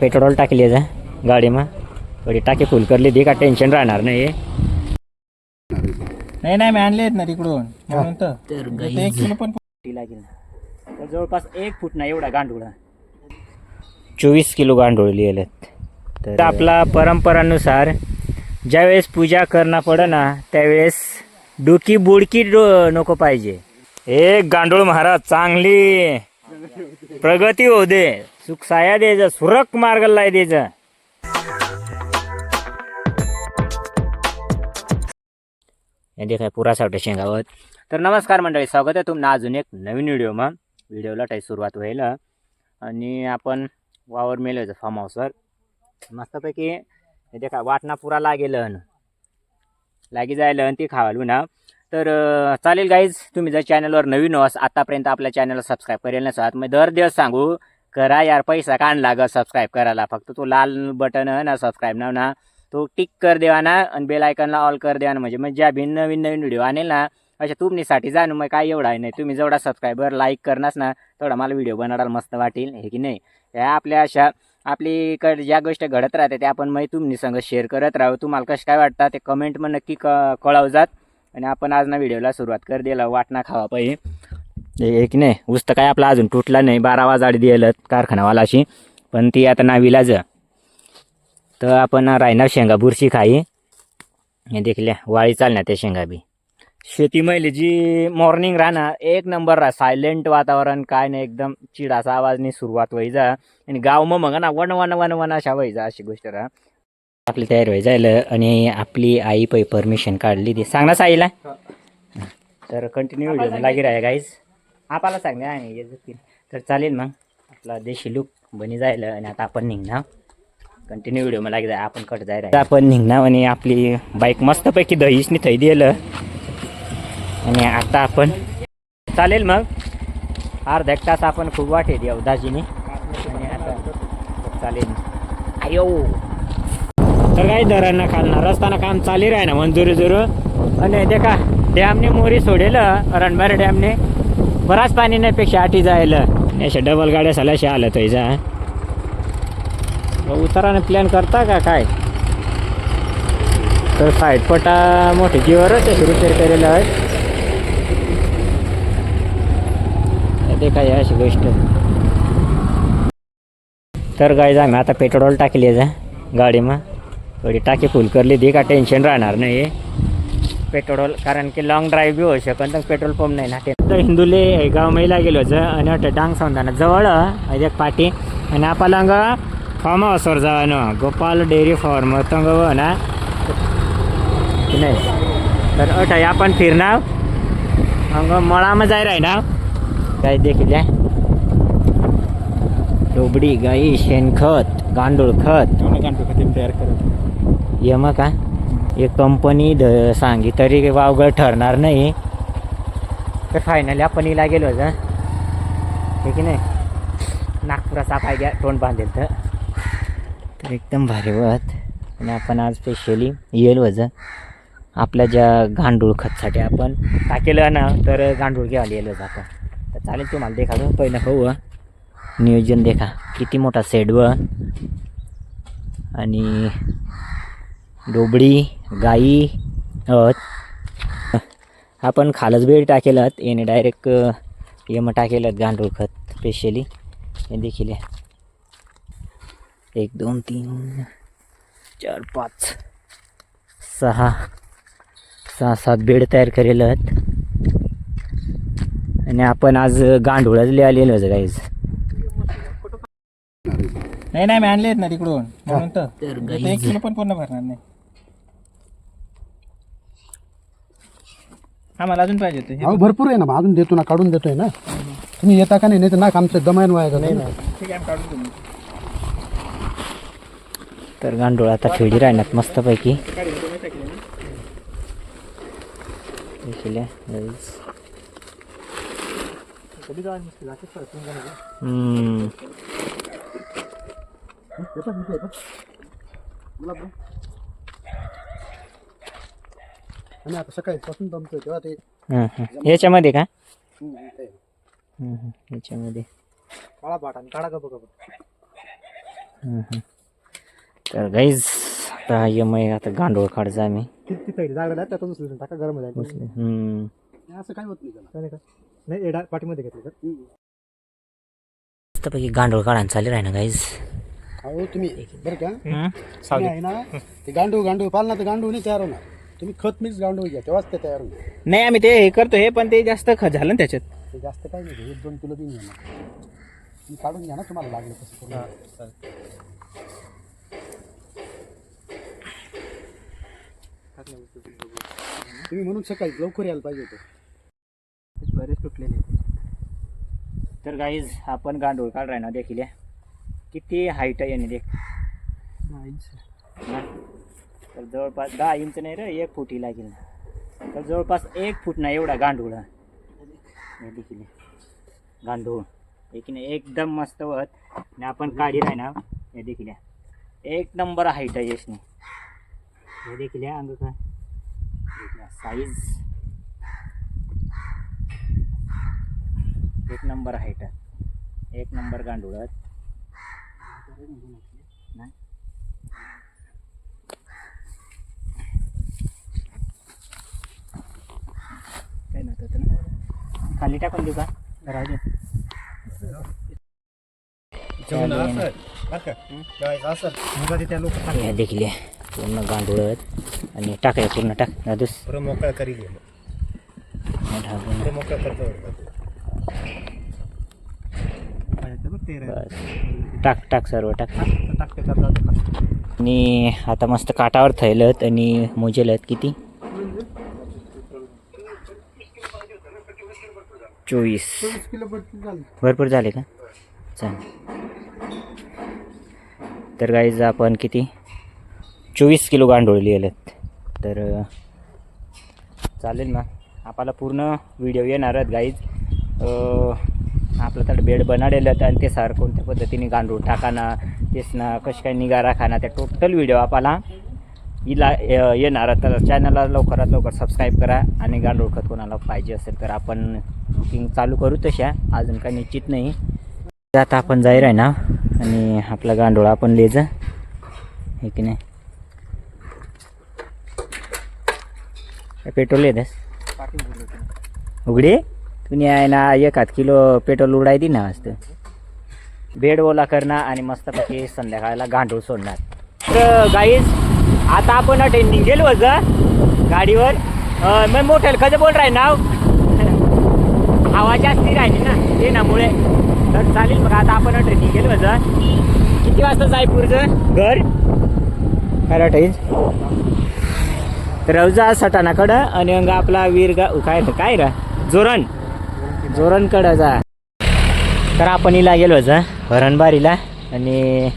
Petrol टाकली जा गाडीमा. थोडी टाकी फुल करली ती का टेन्शन राहणार नाही नाही नाही मी आणले आहेत ना तिकडून. म्हणून तर. तर ते एक किलो पण लागेल तर जवळपास एक फूट ना एवढा गांडूळा. चोवीस किलो गांडूळ लिहिले तर आपला परंपरानुसार ज्यावेळेस पूजा करणं पडं ना त्यावेळेस डोकी बुडकी डो नको पाहिजे. हे गांडूळ महाराज चांगली. प्रगती होऊ दे. सुख साया द्यायचा सुरक मार्ग लाय द्यायचा यांनी काय पुरा सावटे शेंगावत तर नमस्कार मंडळी स्वागत आहे तुम्हाला अजून एक नवीन व्हिडिओ मग व्हिडिओला काही सुरुवात होईल. आणि आपण वावर मेलो फार्म हाऊसवर मस्तपैकी हे देखा वाटणा पुरा लागेल अन. लागी जायला आणि ती खावालू ना तर चालेल गाईज तुम्ही जर चॅनलवर नवीन होस आतापर्यंत आपल्या चॅनलला सबस्क्राईब करेल नसत मग दर दिवस सांगू करा यार पैसा कान लागत सबस्क्राईब करायला. फक्त तो लाल बटन आहे ना सबस्क्राईब ना ना तो टिक कर देवा ना आणि बेल आयकनला ऑल कर देवा ना. म्हणजे मग ज्या भिन्न नवीन नवीन व्हिडिओ आणेल ना अशा तुमनीसाठी जाणू मग काय एवढा आहे नाही. तुम्ही जेवढा सबस्क्रायबर लाईक करणार ना तेवढा मला व्हिडिओ बनवायला मस्त वाटेल हे की नाही? या आपल्या अशा आपलीकडे ज्या गोष्टी घडत राहते त्या आपण मग तुम्ही संग शेअर करत राहू. तुम्हाला कसं काय वाटतं ते कमेंट मग नक्की क कळव जात आणि आपण आज ना व्हिडिओला सुरुवात कर दिला वाटणा खावा पाहिजे एक नाही. उस्त काय आपला अजून तुटला नाही. बारा वाजाडी दिलं कारखानावालाशी. पण ती आता नावीलाच तर आपण रायना शेंगा बुरशी खाई. हे देखल्या वाळी चालणार त्या शेंगा बी. शेती महिली जी मॉर्निंग राहणार एक नंबर राहा. सायलेंट वातावरण काय नाही एकदम चिडाचा आवाजनी सुरुवात व्हायचा. आणि गाव मग मग ना वन वन वन वन अशा व्हायचा अशी गोष्ट राहा. आपली तयार व्हायचं जायलं आणि आपली आई पै परमिशन काढली ती. सांग ना साईला. तर कंटिन्यू व्हिडिओ लागी राहा गाईज आपाला सांग ना आणि तर चालेल मग. आपला देशी लुक बनी जायला आणि आता आपण निघणार. कंटिन्यू व्हिडिओ मला जाय आपण कट जाय आपण निघणार आणि आपली बाईक मस्तपैकी दहीशनी थै दिलं. आणि आता आपण चालेल मग. अर्धा एक तास आपण खूप वाटे देवदाजीने आणि आता चालेल. आयो! तर काही दरांना खालणार? रस्ताना काम चालू राही ना मंजुरी जुरू आणि ते का डॅमने मोरी सोडेल रणबार डॅमने. बराच पाणी नाही पेक्षा आठी जायला. अशा डबल गाड्या सलाशा आलं तो जा. उताराने प्लॅन करता का काय? तर साईड पटा मोठे जीवरच आहे रिपेअर केलेलं आहे. ते काय अशी गोष्ट. तर गाय आम्ही आता पेट्रोल टाकली जा. गाडीमा. थोडी टाकी फुल करली ती का टेन्शन राहणार नाही पेट्रोल कारण की लॉंग ड्राईव्ह बी होऊ शकन तर पेट्रोल पंप नाही ना ते तर हिंदुले हे गाव महिला गेलो होतं आणि वाटतं डांग समजा जवळ एक पाठी आणि आपल्याला फार्म हाऊसवर जावा ना गोपाल डेअरी फार्म तंग ना. की नाही. तर अठ आपण फिरणार. मग मळाમાં जाय राय ना काय देखील डोबडी गाई शेणखत गांडूळ खत. तयार करत ये मग का? एक कंपनी ध सांगी तरी वावगळ ठरणार नाही. तर फायनली आपण हिला गेलो होतं हे की नाही? नागपुराचा पाय घ्या तोंड बांधेल तर. एकदम भारी वत आणि आपण आज स्पेशली येल वजन आपल्या ज्या गांडूळ खतसाठी आपण टाकेलं ना तर गांडूळ घ्यायला येलो आपण. तर चालेल तुम्हाला देखा तो पहिलं हो खाऊ नियोजन देखा. किती मोठा सेड व. आणि डोबडी गाई अत आपण खालच बेड टाकेलात याने डायरेक्ट यम टाकेलात गांडूळ खत स्पेशली हे देखील. एक दोन तीन चार पाच सहा सहा सात बेड तयार केलेलं आहेत आणि आपण आज गांडूळच लिहिलेलं होतं गाईज नाही नाही मी आणले आहेत ना तिकडून. म्हणून तर. एक किलो पण पूर्ण भरणार नाही. आम्हाला अजून पाहिजे होते हे अहो भरपूर आहे ना मग अजून देतो ना काढून देतोय ना तुम्ही येता का नाही नाही तर नाक आमचं दमायन वाया जातं ना. ठीक आहे आम्ही काढून देऊ तर गांडूळ आता फेडी राहण्यात मस्तपैकी गाडी दोन्ही टाकले ना. देखील आहे, guys. कधी जाणार मस्त जाते परत मग जाणार. हम्म. आणि आता सकाळी पासून दमतोय तेव्हा ते. हं, हं. याच्यामध्ये का? हम्म, ते हं, हं. याच्यामध्ये. काळा भाट आणि काळा गप गप हम्म. तर गाईज आता यम आता गांडोळ काढचा आम्ही. किती तरी जागा त्यातच उचलून टाका गरम जाईल हम्म. असं काय होत नाही त्याला. नाही का नाही एडा पाठीमध्ये घेतलं तर. मस्तपैकी गांडोळ काढायला चालू आहे ना गाईज अहो तुम्ही बरं का? तुम्ही आहे ना ते गांडू गांडू पालना तर गांडू नाही तयार होणार. तुम्ही खत मीच गांडू घ्या तेव्हाच ते तयार होणार नाही आम्ही ते हे करतो हे पण ते जास्त ख झालं ना त्याच्यात. ते जास्त काही नाही एक दोन किलो बी नाही येणार. तुम्ही काढून घ्या ना तुम्हाला लागलं कसं करून. तुम्ही म्हणून सकाळी लवकर यायला पाहिजे होतं. बरेच तुटलेले. तर गाईज आपण गांडोळ काढ ना देखील या. किती हाईट आहे याने देख? तर जवळपास दहा इंच नाही रे एक फुटी लागेल. ना तर जवळपास एक फूट ना एवढा गांडूळ. हे देखील गांडूळ. एक नाही एकदम मस्त होत आणि आपण काढी राही ना हे देखील या. एक नंबर हाईट आहे यशने हे देखील अंग काय? साईज एक नंबर हाईट एक नंबर गांडूळ नाही? ना? खाली टाकून देऊ का? हे? देखील. पूर्ण गांडूळ आणि टाकाय पूर्ण टाक. दादूस मोकळा करी मोकळा करतो. टाक टाक सर्व टाक. आणि आता मस्त काटावर थैलत आणि मोजेल आहेत किती? चोवीस. भरपूर झाले का? चाल तर गाईज आपण किती? चोवीस किलो गांडोळ लिहिलेत. तर चालेल ना? आपल्याला पूर्ण व्हिडिओ येणार आहेत गाईज आपलं तर बेड बनाडेलं आणि ते सार कोणत्या पद्धतीने गांडूळ टाकाना तेच ना कशी काय निगा राखाना त्या टोटल व्हिडिओ आपल्याला इला येणार. तर चॅनलला लवकरात लवकर सबस्क्राईब करा आणि गांडूळ खत कोणाला पाहिजे असेल तर आपण बुकिंग चालू करू तशा. अजून काही निश्चित नाही. आता आपण जाहीर आहे ना आणि आपला गांडूळ आपण लेज. हे की नाही? पेट्रोल येतस उघडे? तुम्ही आहे ना एक किलो पेट्रोल उडाय दे ना असतं बेड ओला करणार आणि मस्तपैकी संध्याकाळला गांडूळ सोडणार. तर गाईज आता आपण अटे निघेल वज गाडीवर. मग मोठ्याला कधी बोल राय नाव. हवा जास्ती राहिली ना ते नामुळे तर चालेल मग आता आपण ट्रेनिंग गेलो वज किती वाजता जाय पुढचं? घर? पॅराटाईज तर रवजा सटाणाकडं आणि अंग आपला वीरगा काय काय रा? जोरण जोरणकडं जा. तर आपण हिला गेलो होतं हरणबारीला आणि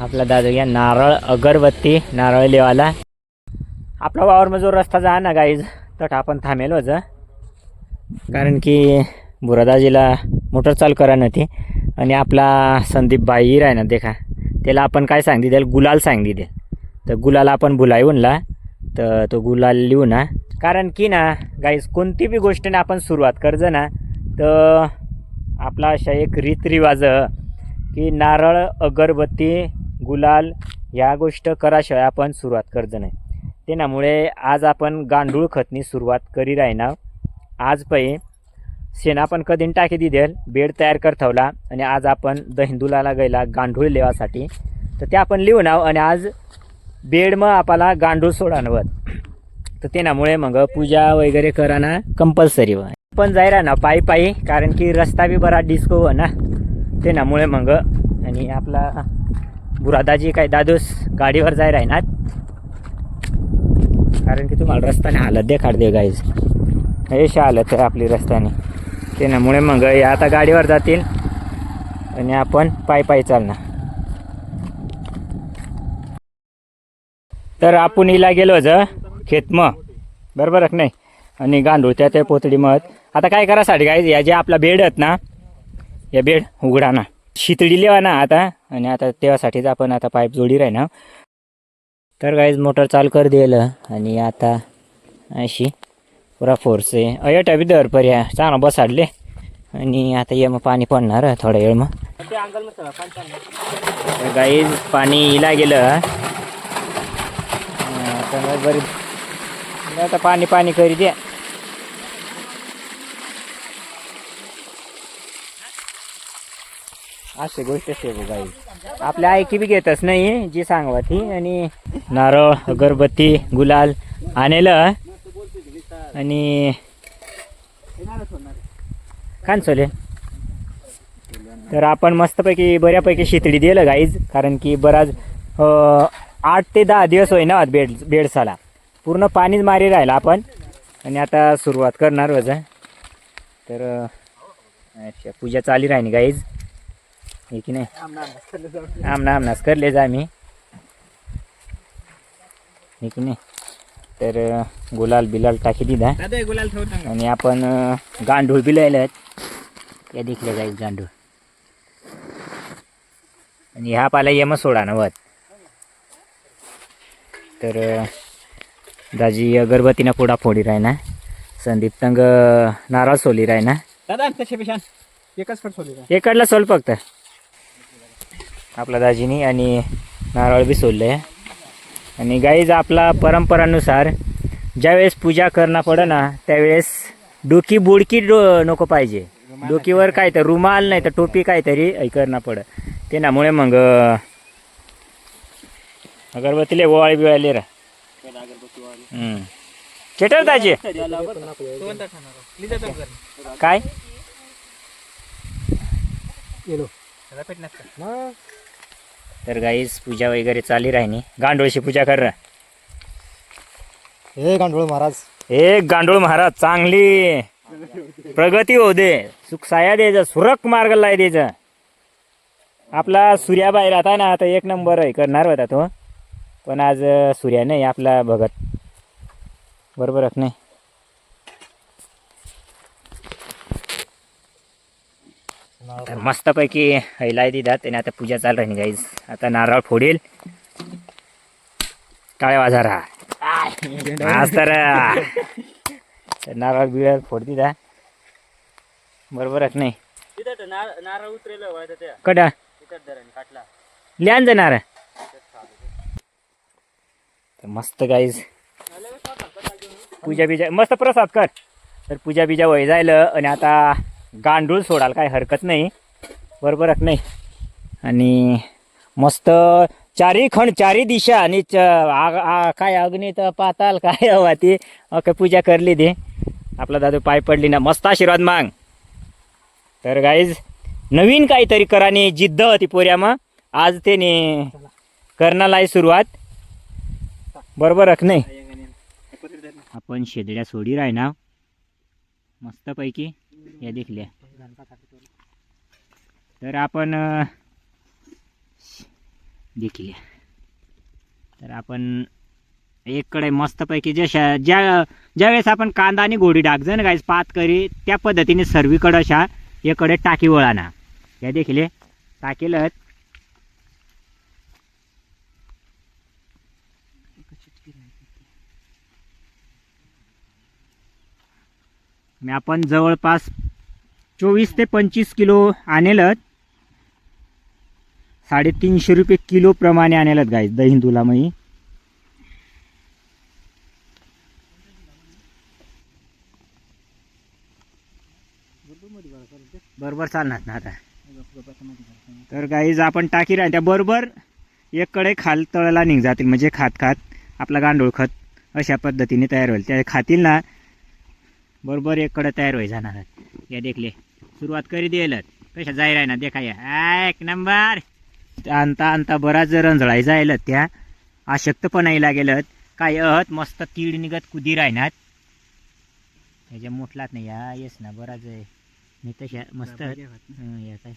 आपला दादा या नारळ अगरबत्ती नारळ लेवाला आपला वावरमा जो रस्ता जा ना गाईज तट आपण थांबेल होतं कारण की बुरादाजीला मोटर चालू करा नव्हती आणि आपला संदीप बाई आहे ना देखा. त्याला आपण काय सांग त्याला गुलाल सांगली दे तर गुलाल आपण बुलावूनला तर तो गुलाल लिहू ना. कारण की ना गाईज कोणती बी गोष्टीने आपण सुरुवात करज ना तर आपला अशा एक रीतरिवाज की नारळ अगरबत्ती गुलाल ह्या गोष्ट कराशिवाय आपण सुरुवात करतो नाही. त्यामुळे आज आपण गांडूळ खतनी सुरुवात करी राहिना आज पै शेण आपण कधी टाकी दिदेल बेड तयार करतवला आणि आज आपण दहिंदुलाला गेला गांडूळ लेवासाठी. तर ते आपण लिहून आहो आणि आज बेड मग आपला गांडूळ सोडानवत तर त्यामुळे मग पूजा वगैरे कराना कंपल्सरी व. पण जायरा ना पायी पायी कारण की रस्ता बी बरा डिस्को हो ना. त्यामुळे मग आणि आपला बुरादाजी काय दादूस गाडीवर जाय राहणार कारण की तुम्हाला रस्त्याने हालत दे काढ दे गाईज अशी हालत आहे आपली रस्त्याने. ते नामुळे मग आता गाडीवर जातील आणि आपण पाय पायी चालणार. तर आपण हिला गेलो ज खेतम बरोबर नाही? आणि गांडूळ त्या त्या पोतडी मत आता काय करासाठी काय या जे आपला बेड आहेत ना या बेड उघडा ना. शितडी लेवा ना आता. आणि आता तेव्हासाठीच आपण आता पाईप जोडी राही ना. तर गाईज मोटर चालू कर दिलं आणि आता अशी पुरा फोर्स आहे. अयट बी दर पर्या चांगला बसाडले. आणि आता ये मग पाणी पडणार थोडा वेळ मग. गाईज पाणी इला गेलं. आता बरी. आता पाणी पाणी करी द्या. अशी गोष्ट आहे गाई आपल्या ऐकी बी घेतच नाही जी सांगवा ती आणि नारळ अगरबत्ती गुलाल आणलं. आणि कांचोले तर आपण मस्तपैकी बऱ्यापैकी शितडी दिलं गाईज कारण की बराच आठ ते दहा दिवस होईना बेड बेडसाला. पूर्ण पाणीच मारी राहिला आपण. आणि आता सुरुवात करणार वजा तर अच्छा पूजा चाली राहिली गाईज हे की नाही आमना आमनाच करले जा आम्ही हे की नाही. तर गुलाल बिलाल टाकी दिला आणि आपण गांडूळ बी लायला त्या दिखले जाईल गांडूळ. आणि ह्या पाला यम सोडा नवत तर दाजी अगरबत्तीनं पुडा फोडी राही ना. संदीप तंग नारळ सोली राही ना. दादा एकच का इकडला सोल फक्त. आपला दाजीनी आणि नारळ बी सोडलं आहे आणि गाईज आपला परंपरानुसार ज्यावेळेस पूजा करणं पडं ना त्यावेळेस डोकी बुडकी डो नको पाहिजे. डोकीवर काय तर रुमाल नाही तर टोपी काहीतरी करणं पडं. ते नामुळे मग अगरबत्तीले ओवाळी बिवाळी रा. चेटर दाजी. काय? तर गाईस पूजा वगैरे चाली राहिनी गांडोळशी पूजा कर. हे गांडोळ महाराज. हे गांडोळ महाराज चांगली. प्रगती होऊ दे. सुख साया द्यायचं सुरक मार्ग लाय द्यायचं आपला सूर्या बाहेर आता ना आता एक नंबर आहे करणार होता तो. पण आज सूर्या नाही आपला भगत. बरोबर नाही? तर मस्तपैकी हैलाय दिदात आणि आता पूजा चाल राहिली गाईज आता नारळ फोडेल. टाळ्या वाजारा आज तर नारळ बिळ फोड दिदा बरोबर नाही? नारळ उतरेल कडा लिहान जाणार मस्त गाईज पूजा बिजा मस्त प्रसाद कर. तर पूजा बिजा वय जायलं आणि आता गांडूळ सोडाल काय हरकत नाही. बरोबर नाही. आणि मस्त चारी खंड चारी दिशा आणि च आग आ- काय अग्नीत पाताल काय हवा ती. ओके पूजा करली ती. आपला दादू पाय पडली ना. मस्त आशीर्वाद मांग. तर गाईज नवीन काहीतरी कराने जिद्द होती पोऱ्या मग आज त्याने करण्याला आहे सुरुवात. बरोबर रख नाही. आपण शेदड्या सोडी राही ना मस्तपैकी. या देखल्या. तर आपण देखल्या. तर आपण एककडे मस्तपैकी जशा ज्या ज्यावेळेस आपण कांदा आणि गोडी टाकजन गाईस पात करी त्या पद्धतीने सर्वीकडं अशा एकडे टाकी वळाना. या देखील टाकेलत. मी आपण जवळपास चोवीस ते पंचवीस किलो आणेलत साडेतीनशे रुपये किलो प्रमाणे आणेलत गाईस हिंदूला मी बरोबर चालणार ना आता. तर गाईज आपण टाकी राह त्या बरोबर एककडे खाल तळाला निघ जातील म्हणजे खात खात आपला गांडूळ खत अशा पद्धतीने तयार होईल. त्या खातील ना बरोबर एककडे तयार होई जाणार. या देखले. सुरुवात करी देईल कशा जाय राही ना देखाय एक नंबर. आणता आणता बराच जर रंजळाई जाईल त्या. आशक्तपणाही लागेल काय अहत मस्त तीड निघत कुदी राहणार ह्याच्या मोठलात नाही. या येस ना बराच आहे मी तशा मस्त या काय.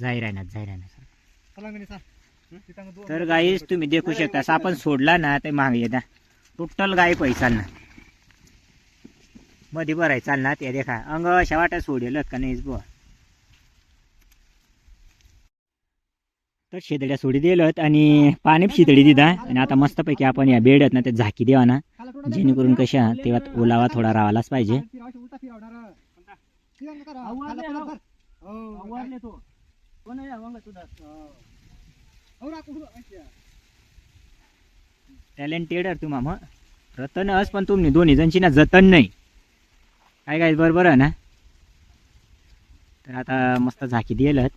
जाई राहणार जाई राहणार तर गाईस तुम्ही देखू शकता. आपण सोडला ना ते मागे येता. टोटल गाय पैसा ना मध्ये बरं चालणार ते देखा. अंग अशा वाटा सोडेल का नाहीच बुवा. तर शेतड्या सोडी दिलं आणि पाणी शितळी दिदा. आणि आता मस्तपैकी आपण या बेडत ना ते झाकी देवा ना जेणेकरून कशा तेव्हा ओलावा थोडा राहायलाच पाहिजे. टॅलेंटेड तुम्हा मग रतन अस पण तुम्ही दोन्ही जणची ना जतन नाही. काय काय बरोबर आहे ना? तर आता मस्त झाकी दिलेत.